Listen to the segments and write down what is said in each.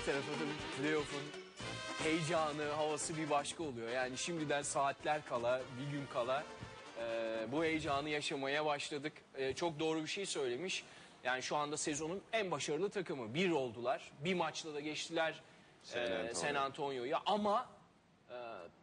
bir tarafa tabii playoff'un heyecanı, havası bir başka oluyor. Yani şimdiden saatler kala, bir gün kala e, bu heyecanı yaşamaya başladık. E, çok doğru bir şey söylemiş. Yani şu anda sezonun en başarılı takımı. Bir oldular. Bir maçla da geçtiler San e, Antonio. San Antonio'ya. Ama e,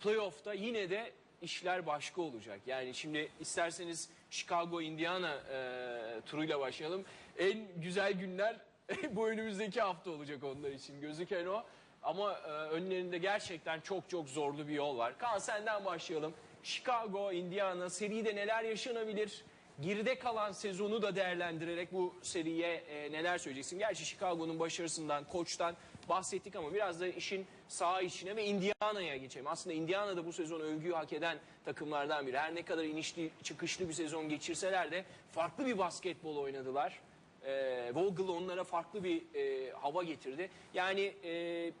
playoff'ta yine de işler başka olacak. Yani şimdi isterseniz Chicago Indiana e, turuyla başlayalım. En güzel günler bu önümüzdeki hafta olacak onlar için gözüken o. Ama e, önlerinde gerçekten çok çok zorlu bir yol var. Kaan senden başlayalım. Chicago, Indiana seride neler yaşanabilir? Geride kalan sezonu da değerlendirerek bu seriye e, neler söyleyeceksin? Gerçi Chicago'nun başarısından, koçtan bahsettik ama biraz da işin saha içine ve Indiana'ya geçelim. Aslında Indiana da bu sezon övgüyü hak eden takımlardan biri. Her ne kadar inişli çıkışlı bir sezon geçirseler de farklı bir basketbol oynadılar. E, Vogel onlara farklı bir e, hava getirdi. Yani e,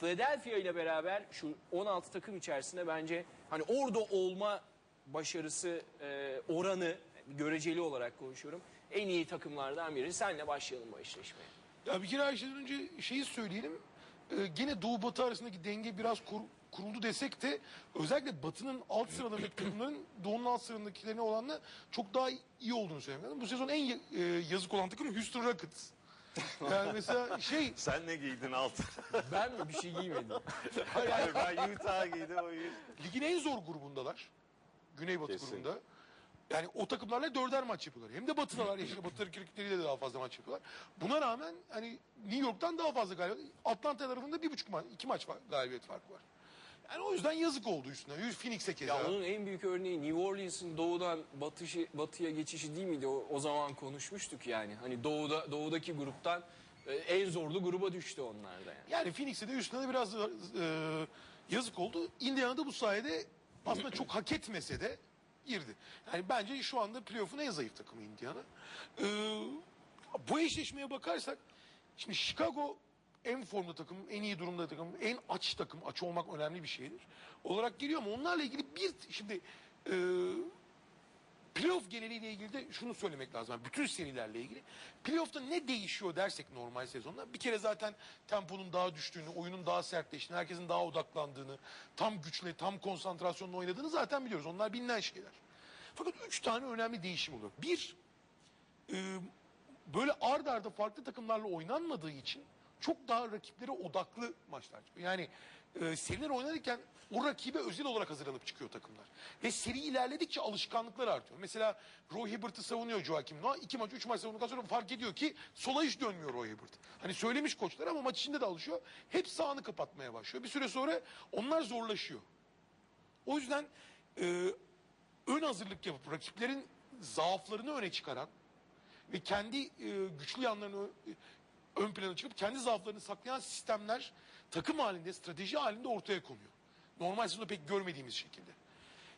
Philadelphia ile beraber şu 16 takım içerisinde bence hani orada olma başarısı e, oranı göreceli olarak konuşuyorum. En iyi takımlardan biri. Senle başlayalım bu eşleşmeye. Ya bir kere her şeyden önce şeyi söyleyelim. Ee, gene Doğu Batı arasındaki denge biraz kur- kuruldu desek de özellikle Batı'nın alt sıralarındaki takımların Doğu'nun alt sıralarındakilerine oranla çok daha iyi olduğunu söylemek. Bu sezon en e, yazık olan takım Houston Rockets. Yani mesela şey Sen ne giydin altı? Ben mi bir şey giymedim? Hayır ben Utah giydim o ligin en zor grubundalar. Güneybatı Kesin. grubunda. Yani o takımlarla dörder maç yapıyorlar. Hem de batıdalar. işte batıları kirlikleriyle de daha fazla maç yapıyorlar. Buna rağmen hani New York'tan daha fazla galibiyet. Atlanta tarafında bir buçuk maç, iki maç var, galibiyet farkı var. Yani o yüzden yazık oldu üstüne. Phoenix'e keza. Ya onun en büyük örneği New Orleans'ın doğudan batışı, batıya geçişi değil miydi? O, o zaman konuşmuştuk yani. Hani doğuda doğudaki gruptan e, en zorlu gruba düştü onlar da yani. Yani Phoenix'e de üstüne de biraz e, yazık oldu. Indiana'da bu sayede aslında çok hak etmese de girdi. Yani bence şu anda playoff'un en zayıf takımı Indiana. Ee, bu eşleşmeye bakarsak şimdi Chicago en formda takım, en iyi durumda takım, en aç takım, aç olmak önemli bir şeydir. Olarak geliyor ama onlarla ilgili bir şimdi e, playoff geneliyle ilgili de şunu söylemek lazım. Yani bütün serilerle ilgili. Playoff'ta ne değişiyor dersek normal sezonda bir kere zaten temponun daha düştüğünü, oyunun daha sertleştiğini, herkesin daha odaklandığını, tam güçle, tam konsantrasyonla oynadığını zaten biliyoruz. Onlar bilinen şeyler. Fakat üç tane önemli değişim oluyor. Bir, e, böyle ard arda farklı takımlarla oynanmadığı için çok daha rakiplere odaklı maçlar çıkıyor. Yani e, seriler oynarken o rakibe özel olarak hazırlanıp çıkıyor takımlar. Ve seri ilerledikçe alışkanlıklar artıyor. Mesela Roy Hibbert'ı savunuyor Joakim Noah. İki maç, üç maç savunduktan sonra fark ediyor ki sola hiç dönmüyor Roy Hibbert. Hani söylemiş koçlar ama maç içinde de alışıyor. Hep sağını kapatmaya başlıyor. Bir süre sonra onlar zorlaşıyor. O yüzden e, ön hazırlık yapıp rakiplerin zaaflarını öne çıkaran ve kendi e, güçlü yanlarını ön plana çıkıp kendi zaaflarını saklayan sistemler takım halinde, strateji halinde ortaya konuyor. Normal sezonda pek görmediğimiz şekilde.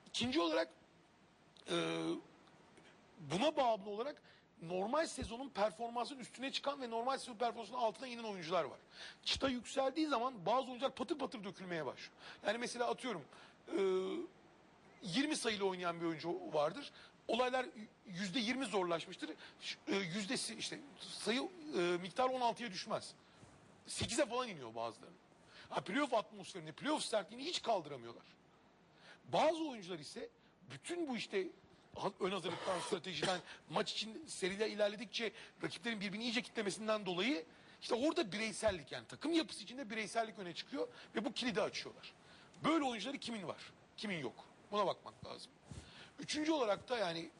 İkinci olarak e, buna bağımlı olarak normal sezonun performansının üstüne çıkan ve normal sezon performansının altına inen oyuncular var. Çıta yükseldiği zaman bazı oyuncular patır patır dökülmeye başlıyor. Yani mesela atıyorum e, 20 sayılı oynayan bir oyuncu vardır. Olaylar yüzde 20 zorlaşmıştır. E, Yüzdesi işte sayı e, miktar 16'ya düşmez. 8'e falan iniyor bazılarının. Ha, playoff atmosferini, playoff sertliğini hiç kaldıramıyorlar. Bazı oyuncular ise bütün bu işte ön hazırlıktan, stratejiden, maç için seriler ilerledikçe rakiplerin birbirini iyice kitlemesinden dolayı işte orada bireysellik yani takım yapısı içinde bireysellik öne çıkıyor ve bu kilidi açıyorlar. Böyle oyuncuları kimin var, kimin yok? Buna bakmak lazım. Üçüncü olarak da yani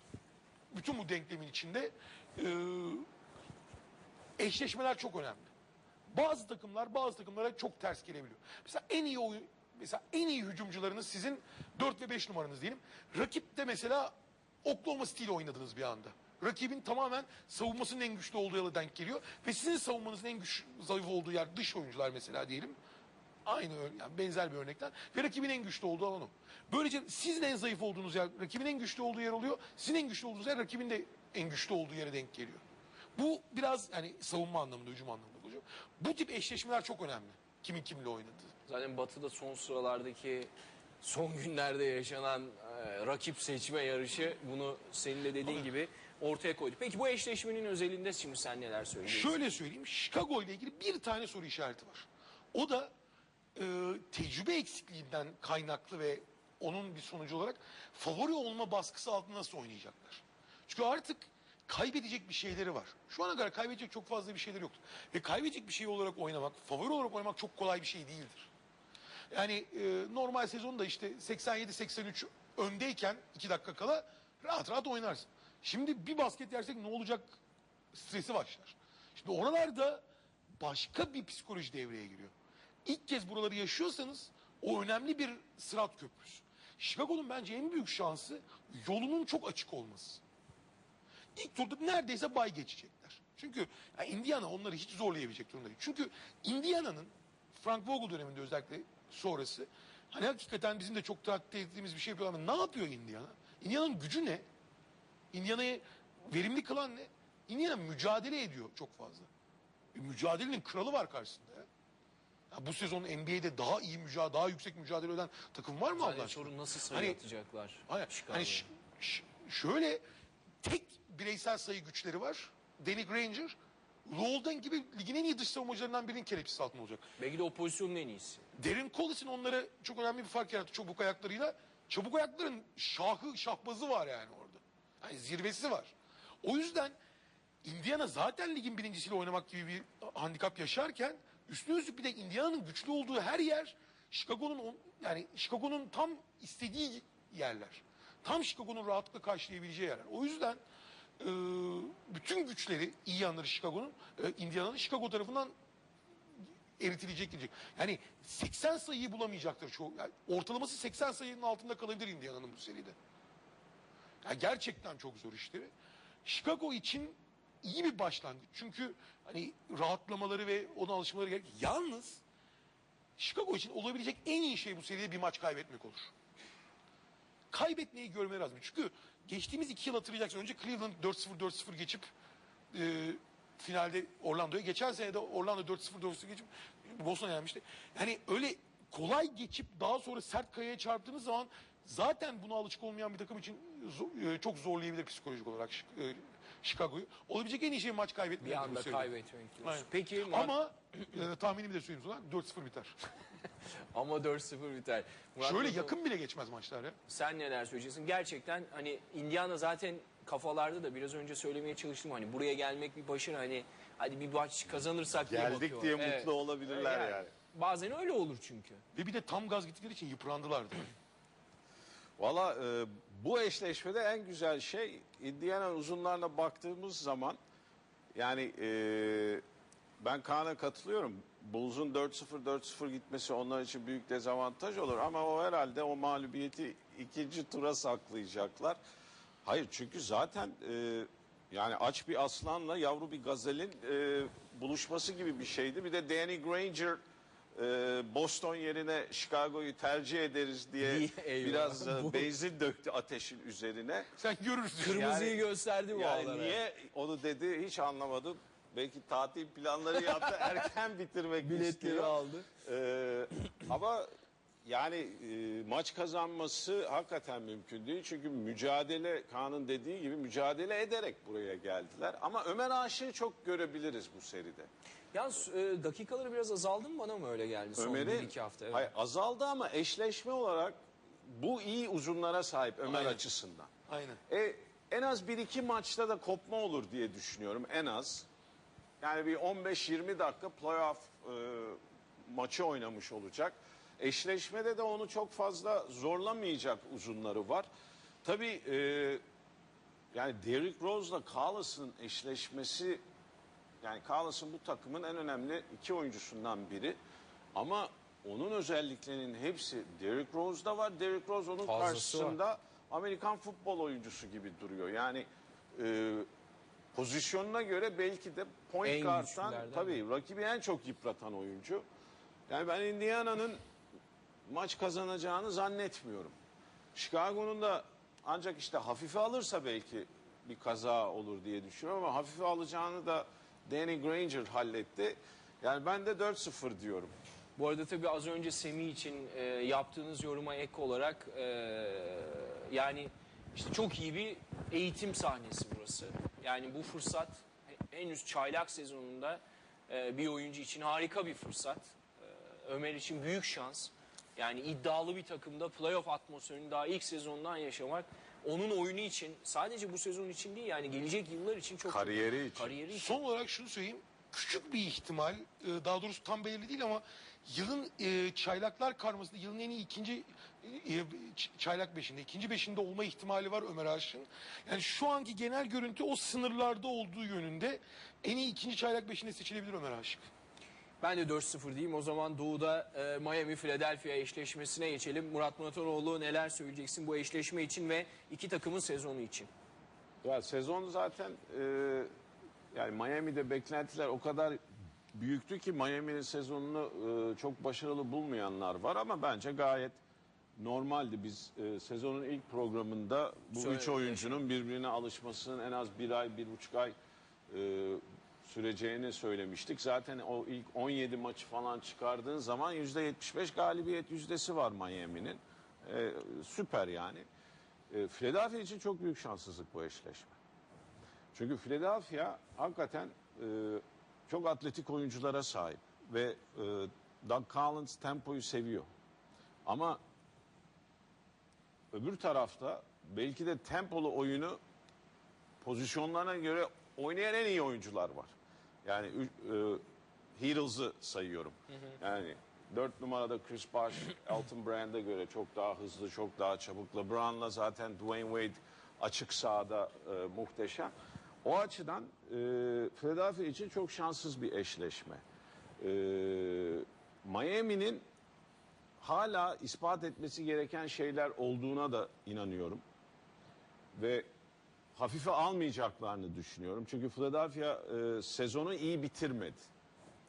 bütün bu denklemin içinde eee eşleşmeler çok önemli. Bazı takımlar bazı takımlara çok ters gelebiliyor. Mesela en iyi oyun mesela en iyi hücumcularınız sizin 4 ve 5 numaranız diyelim. Rakip de mesela Oklahoma City ile oynadınız bir anda. Rakibin tamamen savunmasının en güçlü olduğu yere denk geliyor. Ve sizin savunmanızın en güç zayıf olduğu yer dış oyuncular mesela diyelim. Aynı ör- yani benzer bir örnekten. Ve rakibin en güçlü olduğu alan o. Böylece sizin en zayıf olduğunuz yer rakibin en güçlü olduğu yer oluyor. Sizin en güçlü olduğunuz yer rakibin de en güçlü olduğu yere denk geliyor. Bu biraz hani savunma anlamında, hücum anlamında konuşuyorum. Bu tip eşleşmeler çok önemli. Kimin kimle oynadığı. Zaten Batı'da son sıralardaki son günlerde yaşanan e, rakip seçme yarışı bunu senin de dediğin gibi ortaya koydu. Peki bu eşleşmenin özelinde şimdi sen neler söylüyorsun? Şöyle söyleyeyim, Chicago ile ilgili bir tane soru işareti var. O da e, tecrübe eksikliğinden kaynaklı ve onun bir sonucu olarak favori olma baskısı altında nasıl oynayacaklar? Çünkü artık kaybedecek bir şeyleri var. Şu ana kadar kaybedecek çok fazla bir şeyleri yoktu. Ve kaybedecek bir şey olarak oynamak, favori olarak oynamak çok kolay bir şey değildir. Yani e, normal sezonda işte 87-83 öndeyken 2 dakika kala rahat rahat oynarsın. Şimdi bir basket yersek ne olacak stresi başlar. Şimdi oralarda başka bir psikoloji devreye giriyor. İlk kez buraları yaşıyorsanız o önemli bir sırat köprüsü. Chicago'nun bence en büyük şansı yolunun çok açık olması. İlk turda neredeyse bay geçecekler. Çünkü yani Indiana onları hiç zorlayabilecek durumda değil. Çünkü Indiana'nın Frank Vogel döneminde özellikle sonrası hani hakikaten bizim de çok takdir ettiğimiz bir şey yapıyorlar ama ne yapıyor Indiana? Indiana'nın gücü ne? Indiana'yı verimli kılan ne? Indiana mücadele ediyor çok fazla. E, mücadelenin kralı var karşısında ya. Ya bu sezon NBA'de daha iyi mücadele, daha yüksek mücadele eden takım var mı Allah aşkına? sorun nasıl sayı Hani- atacaklar? Hayır, Chicago'ya? hani ş- ş- şöyle tek bireysel sayı güçleri var. Danny Granger, Lowell'dan gibi ligin en iyi dış savunmacılarından birinin kelepçesi altında olacak. Belki de o pozisyonun en iyisi. Darren Collis'in onlara çok önemli bir fark yarattı çabuk ayaklarıyla. Çabuk ayakların şahı, şahbazı var yani orada. Yani zirvesi var. O yüzden Indiana zaten ligin birincisiyle oynamak gibi bir handikap yaşarken üstüne üstlük bir de Indiana'nın güçlü olduğu her yer Chicago'nun on- yani Chicago'nun tam istediği yerler. Tam Chicago'nun rahatlıkla karşılayabileceği yerler. O yüzden e, bütün güçleri iyi yanları Chicago'nun e, Indiana'nın Chicago tarafından eritilecek gidecek. Yani 80 sayıyı bulamayacaktır çoğu. Yani ortalaması 80 sayının altında kalabilir Indiana'nın bu seride. Yani gerçekten çok zor işleri. Chicago için iyi bir başlangıç. Çünkü hani rahatlamaları ve ona alışmaları gerek. Yalnız Chicago için olabilecek en iyi şey bu seride bir maç kaybetmek olur. Kaybetmeyi görmeleri lazım. Çünkü geçtiğimiz iki yıl hatırlayacaksın. Önce Cleveland 4-0 4-0 geçip e, finalde Orlando'ya. Geçen sene de Orlando 4-0 4-0 geçip Boston'a yenmişti. Yani öyle kolay geçip daha sonra sert kayaya çarptığınız zaman zaten buna alışık olmayan bir takım için e, çok zorlayabilir psikolojik olarak e, Chicago'yu. Olabilecek en iyi şey maç Bir kaybetmek. bu anda kaybetmek diyorsun. Aynen. Peki Murat- Ama e, tahminimi de söyleyeyim sana 4-0 biter. ama 4-0 biter. Murat Şöyle Bozok, yakın bile geçmez maçlar ya. Sen neler söyleyeceksin? Gerçekten hani Indiana zaten kafalarda da biraz önce söylemeye çalıştım. Hani buraya gelmek bir başına hani hadi bir maç kazanırsak diye Geldik bakıyor. diye Evet. mutlu olabilirler yani. Bazen öyle olur çünkü. Ve bir de tam gaz gittikleri için yıprandılardı. Valla e, bu eşleşmede en güzel şey Indiana uzunlarına baktığımız zaman yani e, ben Kaan'a katılıyorum. Bulls'un 4-0 4-0 gitmesi onlar için büyük dezavantaj olur ama o herhalde o mağlubiyeti ikinci tura saklayacaklar. Hayır çünkü zaten e, yani aç bir aslanla yavru bir gazelin e, buluşması gibi bir şeydi. Bir de Danny Granger e, Boston yerine Chicago'yu tercih ederiz diye biraz e, Bu- benzin döktü ateşin üzerine. Sen görürsün. Kırmızıyı Yani- gösterdi bu Yani ağlara. niye onu dedi hiç anlamadım. Belki tatil planları yaptı erken bitirmek Biletleri istiyor. aldı. Ee, ama yani e, maç kazanması hakikaten mümkün değil. Çünkü mücadele Kaan'ın dediği gibi mücadele ederek buraya geldiler. Ama Ömer Aşık'ı çok görebiliriz bu seride. Yalnız e, dakikaları biraz azaldı mı bana mı öyle geldi son Ömer'in iki hafta? Evet. hayır, azaldı ama eşleşme olarak bu iyi uzunlara sahip Ömer Aynen. açısından. Aynen. E, en az bir iki maçta da kopma olur diye düşünüyorum en az. Yani bir 15-20 dakika playoff e, maçı oynamış olacak. Eşleşmede de onu çok fazla zorlamayacak uzunları var. Tabii e, yani Derrick Rose'la Carlos'un eşleşmesi yani Carlos'un bu takımın en önemli iki oyuncusundan biri. Ama onun özelliklerinin hepsi Derrick Rose'da var. Derrick Rose onun Fazlası karşısında Amerikan futbol oyuncusu gibi duruyor. Yani e, pozisyonuna göre belki de point guard'dan tabii rakibi en çok yıpratan oyuncu. Yani ben Indiana'nın maç kazanacağını zannetmiyorum. Chicago'nun da ancak işte hafife alırsa belki bir kaza olur diye düşünüyorum ama hafife alacağını da Danny Granger halletti. Yani ben de 4-0 diyorum. Bu arada tabii az önce Semih için e, yaptığınız yoruma ek olarak e, yani işte çok iyi bir eğitim sahnesi burası. Yani bu fırsat henüz çaylak sezonunda e, bir oyuncu için harika bir fırsat. E, Ömer için büyük şans. Yani iddialı bir takımda playoff atmosferini daha ilk sezondan yaşamak onun oyunu için sadece bu sezon için değil yani gelecek yıllar için çok Kariyeri için. kariyeri için. Son olarak şunu söyleyeyim. Küçük bir ihtimal, e, daha doğrusu tam belirli değil ama yılın e, çaylaklar karmasında yılın en iyi ikinci e, çaylak beşinde, ikinci beşinde olma ihtimali var Ömer Aşık'ın. Yani şu anki genel görüntü o sınırlarda olduğu yönünde en iyi ikinci çaylak beşinde seçilebilir Ömer Aşık. Ben de 4-0 diyeyim. O zaman Doğu'da e, Miami-Philadelphia eşleşmesine geçelim. Murat Muratanoğlu neler söyleyeceksin bu eşleşme için ve iki takımın sezonu için? Ya sezon zaten e, yani Miami'de beklentiler o kadar büyüktü ki Miami'nin sezonunu e, çok başarılı bulmayanlar var ama bence gayet normaldi. Biz e, sezonun ilk programında bu Söyle- üç oyuncunun birbirine alışmasının en az bir ay, bir buçuk ay e, süreceğini söylemiştik. Zaten o ilk 17 maçı falan çıkardığın zaman %75 galibiyet yüzdesi var Miami'nin. E, süper yani. E, Philadelphia için çok büyük şanssızlık bu eşleşme. Çünkü Philadelphia hakikaten e, çok atletik oyunculara sahip ve e, Doug Collins tempoyu seviyor. Ama öbür tarafta belki de tempolu oyunu pozisyonlarına göre oynayan en iyi oyuncular var. Yani e, Heatles'ı sayıyorum. Yani dört numarada Chris Bosh, Elton Brand'a göre çok daha hızlı, çok daha çabuk. LeBron'la zaten Dwayne Wade açık sahada e, muhteşem. O açıdan e, Philadelphia için çok şanssız bir eşleşme. E, Miami'nin hala ispat etmesi gereken şeyler olduğuna da inanıyorum. Ve hafife almayacaklarını düşünüyorum. Çünkü Philadelphia e, sezonu iyi bitirmedi.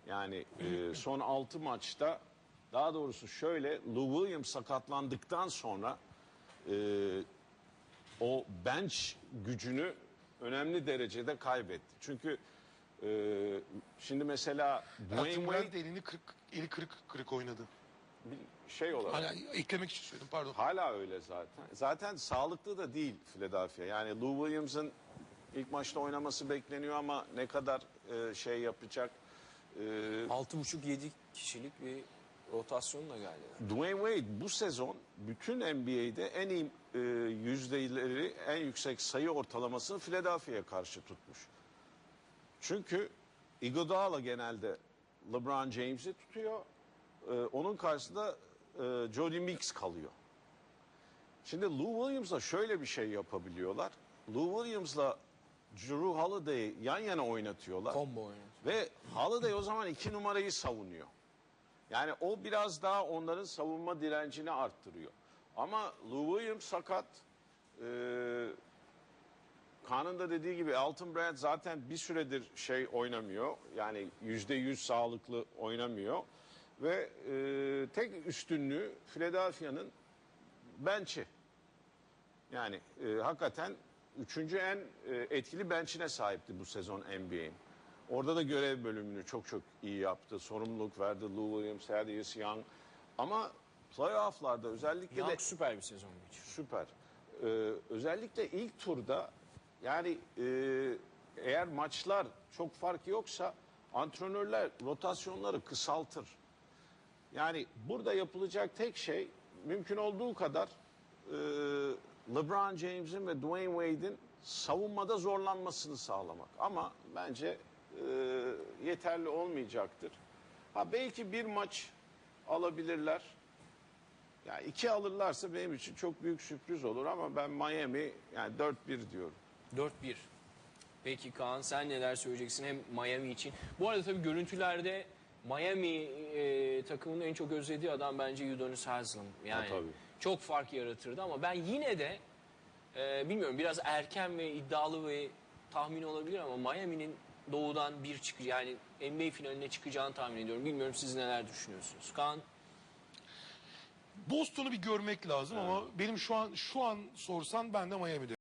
Yani e, son 6 maçta daha doğrusu şöyle Lou Williams sakatlandıktan sonra e, o bench gücünü önemli derecede kaybetti. Çünkü e, şimdi mesela Dwayne Wade elini kırık, eli kırık kırık oynadı. Bir şey olarak Hani eklemek için söyledim pardon. Hala öyle zaten. Zaten sağlıklı da değil Philadelphia. Yani Lou Williams'ın ilk maçta oynaması bekleniyor ama ne kadar e, şey yapacak. E, 6,5-7 kişilik bir rotasyonla geldi. Dwayne Wade bu sezon bütün NBA'de en iyi e, yüzdeleri, en yüksek sayı ortalamasını Philadelphia'ya karşı tutmuş. Çünkü Iguodala genelde LeBron James'i tutuyor. E, onun karşısında e, Jody Meeks kalıyor. Şimdi Lou Williams'la şöyle bir şey yapabiliyorlar. Lou Williams'la Drew Holiday'i yan yana oynatıyorlar. Combo oynadı. Ve Holiday o zaman iki numarayı savunuyor. Yani o biraz daha onların savunma direncini arttırıyor. Ama Lou Williams sakat. Ee, Kaan'ın da dediği gibi Elton Brand zaten bir süredir şey oynamıyor. Yani yüzde yüz sağlıklı oynamıyor. Ve e, tek üstünlüğü Philadelphia'nın bench'i. Yani e, hakikaten üçüncü en e, etkili bench'ine sahipti bu sezon NBA'in. Orada da görev bölümünü çok çok iyi yaptı. Sorumluluk verdi Lou Williams, Thaddeus Young. Ama playoff'larda özellikle de Young süper bir sezon geçiriyor. süper. Ee, özellikle ilk turda yani e, eğer maçlar çok fark yoksa antrenörler rotasyonları kısaltır. Yani burada yapılacak tek şey mümkün olduğu kadar e, LeBron James'in ve Dwayne Wade'in savunmada zorlanmasını sağlamak. Ama bence e, yeterli olmayacaktır. Ha belki bir maç alabilirler. Ya iki alırlarsa benim için çok büyük sürpriz olur ama ben Miami yani 4-1 diyorum. 4-1. Peki Kaan sen neler söyleyeceksin hem Miami için? Bu arada tabii görüntülerde Miami e, takımının en çok özlediği adam bence Udonis Haslem. Yani tabii. çok fark yaratırdı ama ben yine de e, bilmiyorum biraz erken ve iddialı ve tahmin olabilir ama Miami'nin doğudan bir çıkı yani NBA finaline çıkacağını tahmin ediyorum. Bilmiyorum siz neler düşünüyorsunuz? Kaan Boston'u bir görmek lazım ama benim şu an şu an sorsan ben de Miami derim.